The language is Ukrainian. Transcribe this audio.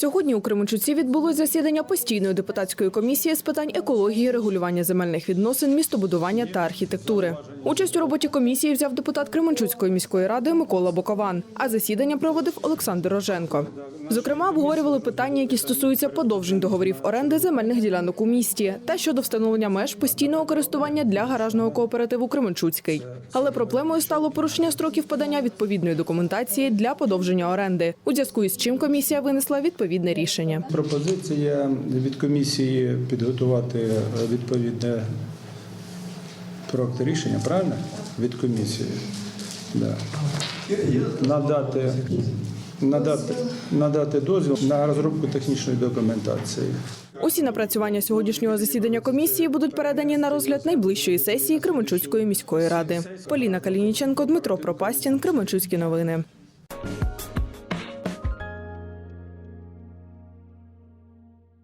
Сьогодні у Кременчуці відбулось засідання постійної депутатської комісії з питань екології, регулювання земельних відносин, містобудування та архітектури. Участь у роботі комісії взяв депутат Кременчуцької міської ради Микола Бокован. А засідання проводив Олександр Роженко. Зокрема, обговорювали питання, які стосуються подовжень договорів оренди земельних ділянок у місті та щодо встановлення меж постійного користування для гаражного кооперативу Кременчуцький. Але проблемою стало порушення строків подання відповідної документації для подовження оренди, у зв'язку із чим комісія винесла відповідне рішення. Пропозиція від комісії підготувати е, відповідне проект рішення, правильно? Від комісії. Да. Надати, надати, надати дозвіл на розробку технічної документації. Усі напрацювання сьогоднішнього засідання комісії будуть передані на розгляд найближчої сесії Кременчуцької міської ради. Поліна Калініченко, Дмитро Пропастін, Кременчуцькі новини.